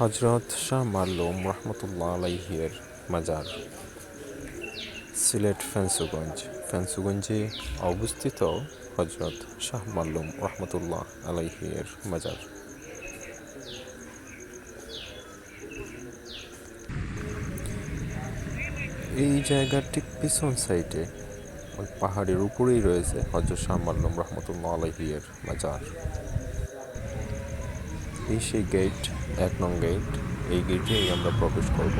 হজরত শাহ মাল্লুম রহমতুল্লাহ আলাইহির মাজার, সিলেট, ফেন্সুগঞ্জ। ফেন্সুগঞ্জে অবস্থিত হজরত শাহ মাল্লুম রহমতুল্লাহ আলাইহির মাজার। এই জায়গার ঠিক পিছন সাইডে, ওই পাহাড়ের উপরেই রয়েছে হজরত শাহ মাল্লুম রহমতুল্লাহ আলাইহির মাজার। এই সেই গেট এক নং গেট এই গেটেই আমরা প্রবেশ করব।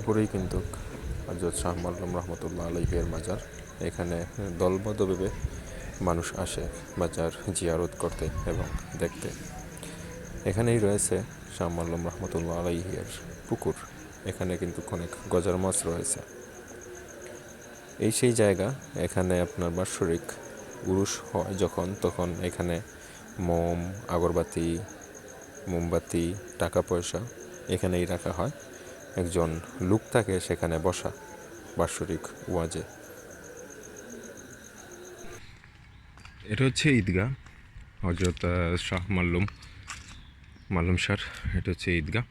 উপরেই কিন্তু হজরত শাহ মাল্লুম রহমতুল্লাহ আলহের মাজার। এখানে দলবদ্ধভাবে মানুষ আসে মাজার জিয়ারত করতে এবং দেখতে। এখানেই রয়েছে শাহ মাল্লুম রহমতুল্লাহ আলাইহিয়ার পুকুর। এখানে কিন্তু অনেক গজার মাছ রয়েছে। এই সেই জায়গা, এখানে আপনার বাৎসরিক উরুষ হয় যখন, তখন এখানে মোম, আগরবাতি, মোমবাতি টাকা পয়সা এখানেই রাখা হয়। একজন লোক থাকে সেখানে বসা বাৎসরিক ওয়াজে। এটা হচ্ছে ঈদগাহ হজরত শাহ মাল্লুম মাল্লুম সার, এটা হচ্ছে ঈদগাহ।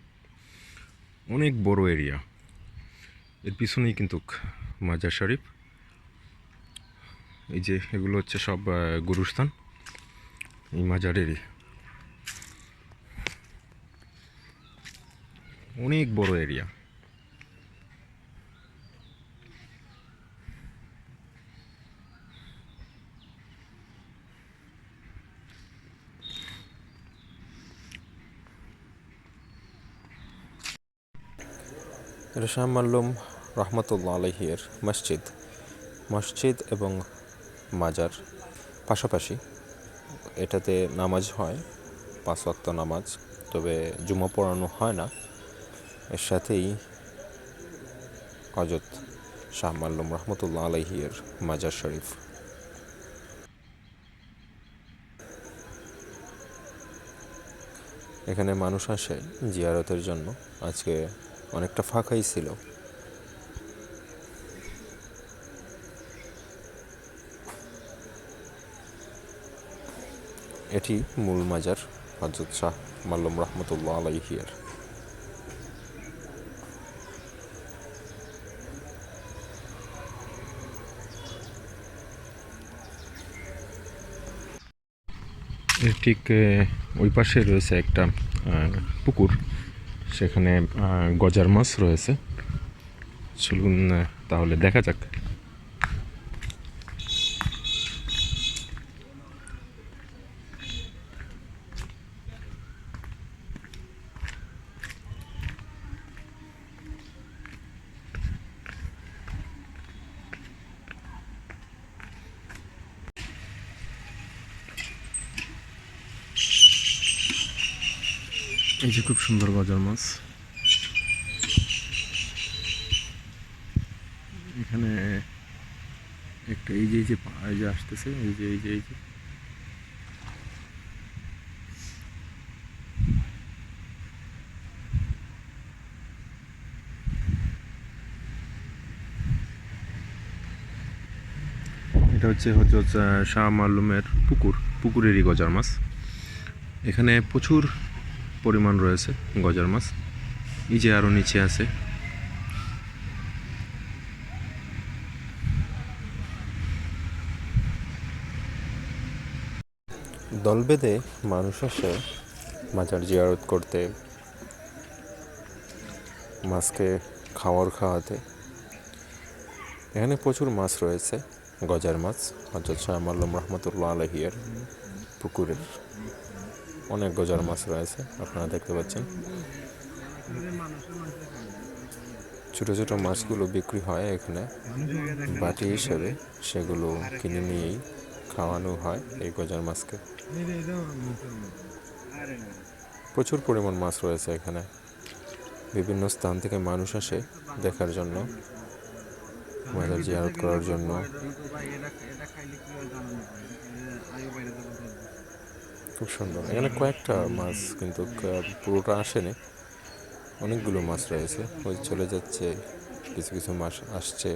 অনেক বড় এরিয়া এর পিছনেই কিন্তু মাজার শরীফ। এই যে এগুলো হচ্ছে সব গুরুস্থান। এই মাজারেরই। অনেক বড় এরিয়া এটা শাহ মাল্লুম রহমতুল্লাহ আলহির মসজিদ মসজিদ এবং মাজার। পাশাপাশি এটাতে নামাজ হয়, পাঁচ ওয়াক্ত নামাজ, তবে জুমা পড়ানো হয় না। এর সাথেই হজরত শাহ মাল্লুম রহমতুল্লাহ আলহির মাজার শরীফ। এখানে মানুষ আসে জিয়ারতের জন্য। আজকে অনেকটা ফাঁকাই ছিল। এটি মূল মাজার হজরত শাহ মাল্লুম রহমতুল্লাহ আলাইহিয়ার ঠিক ওই পাশে রয়েছে একটা পুকুর। সেখানে গজার মাছ রয়েছে। চলুন তাহলে দেখা যাক। এই যে খুব সুন্দর গজার মাছ। এখানে একটা এই যে এই যে এই যে আসতেছে এই যে এই যে এই যে। এটা হচ্ছে আহ, শাহ মাল্লুমের পুকুর পুকুরেরই গজার মাছ। এখানে প্রচুর পরিমাণ রয়েছে, গজার মাছ। এই যে আরও নিচে আছে। দল বেঁধে মানুষ আসে মাজার জিয়ারত করতে। মাছকে খাওয়ার খাওয়াতে। এখানে প্রচুর মাছ রয়েছে, গজার মাছ হজরত শাহ মাল্লম রহমতুল্লাহ আলহিয়ার পুকুরের। অনেক গজার মাছ রয়েছে, আপনারা দেখতে পাচ্ছেন। ছোট ছোট মাছগুলো বিক্রি হয় এখানে। বাটি হিসেবে সেগুলো কিনে নিয়েই খাওয়ানো হয় এই গজার মাছকে। প্রচুর পরিমাণ মাছ রয়েছে এখানে। বিভিন্ন স্থান থেকে মানুষ আসে দেখার জন্য মাজার জিয়ারত করার জন্য। খুব সুন্দর। এখানে কয়েকটা মাছ কিন্তু পুরোটা আসেনি। অনেকগুলো মাছ রয়েছে। ওই চলে যাচ্ছে, কিছু কিছু মাছ আসছে।